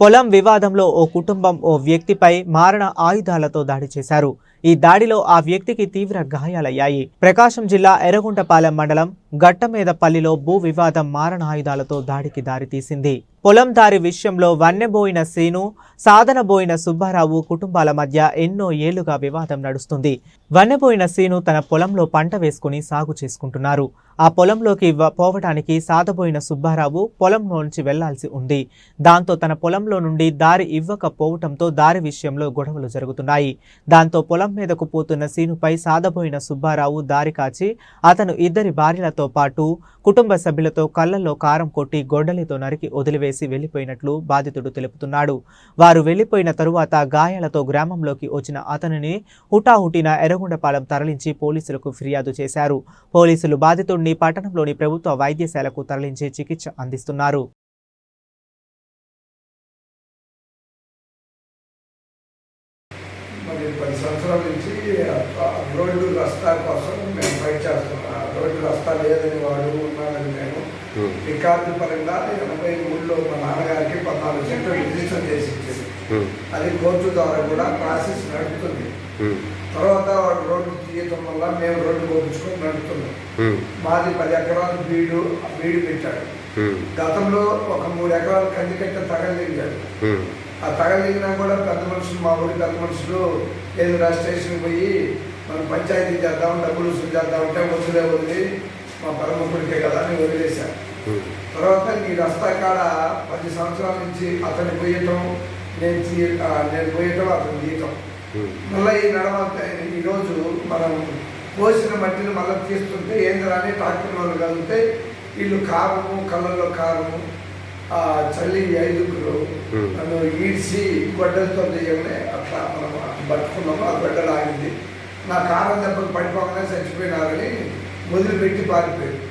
పొలం వివాదంలో ఓ కుటుంబం ఓ వ్యక్తిపై మారణ ఆయుధాలతో దాడి చేశారు. ఈ దాడిలో ఆ వ్యక్తికి తీవ్ర గాయాలయ్యాయి. ప్రకాశం జిల్లా ఎర్రగుంటపాలెం మండలం గట్టమేదపల్లిలో భూ వివాదం మారణ ఆయుధాలతో దాడికి దారితీసింది. పొలం దారి విషయంలో వన్నెబోయిన శ్రీను సాధనబోయిన సుబ్బారావు కుటుంబాల మధ్య ఎన్నో ఏళ్ళుగా వివాదం నడుస్తుంది. వన్నెబోయిన శ్రీను తన పొలంలో పంట వేసుకుని సాగు చేసుకుంటున్నారు. ఆ పొలంలోకి పోవడానికి పోవటానికి సాధబోయిన సుబ్బారావు పొలంలోంచి వెళ్ళాల్సి ఉంది. దాంతో తన పొలంలో నుండి దారి ఇవ్వకపోవటంతో దారి విషయంలో గొడవలు జరుగుతున్నాయి. దాంతో పొలం మీదకు పోతున్న సీనుపై సాధబోయిన సుబ్బారావు దారి కాచి అతను ఇద్దరి భార్యలతో పాటు కుటుంబ సభ్యులతో కళ్ళల్లో కారం కొట్టి గొడ్డలితో నరికి వేసి వెళ్ళిపోయినట్లు బాధితుడు తెలుపుతున్నాడు. వారు వెళ్ళిపోయిన తరువాత గాయాలతో గ్రామంలోకి వచ్చిన అతనిని హుటాహుటిన ఎర్రగొండపాలెం తరలించి పోలీసులకు ఫిర్యాదు చేశారు. పోలీసులు బాధితుడిని పట్టణంలోని ప్రభుత్వ వైద్యశాలకు తరలించి చికిత్స అందిస్తున్నారు. పది సంవత్సరాల నుంచి రోడ్డు రస్తా కోసం మేము ఫైట్ చేస్తున్నాం. రోడ్డు రస్తా లేదని వాడు రికార్డు పరంగా ఎనభై మూడులో మా నాన్నగారికి పద్నాలుగు సెంటర్ రిజిస్టర్ చేసి ఇచ్చింది అది కోర్టు ద్వారా కూడా ప్రాసెస్ నడుపుతుంది. తర్వాత వాడు రోడ్డు తీయటం వల్ల మేము రోడ్డు పోపించుకొని నడుపుతున్నాం. మాది పది ఎకరాలు బీడు ఆ బీడు పెట్టాడు. గతంలో ఒక మూడు ఎకరాలు కందికట్ట తగలించాడు ఆ తగలిగినా కూడా పెద్ద మనుషులు మా ఊరి పెద్ద మనుషులు ఏదో స్టేషన్ పోయి మనం పంచాయతీ చేద్దాం డబ్బులు వసూలు చేద్దాం అంటే వదిలే వదిలి మా పరమకుడికే కదా అని వదిలేశాను తర్వాత ఈ రస్తా కాడ పది సంవత్సరాల నుంచి అతను పోయటం నేను తీ నేను పోయటం అతను తీయటం మళ్ళీ ఈ నడమ ఈరోజు మనం పోసిన మట్టిని మళ్ళీ తీస్తుంటే ఏందిరా అని ట్రాక్టర్ వాళ్ళు కలిగితే వీళ్ళు కారము కళ్ళల్లో కారము ఆ చల్లి ఐదుగురు నన్ను ఈడ్చి గొడ్డలతో తీయగానే అట్లా మనం పట్టుకున్నాము. ఆ గొడ్డలు ఆగింది నా కారం దెబ్బలు పడిపోగానే చచ్చిపోయినారని వదిలిపెట్టి పారిపోయాడు.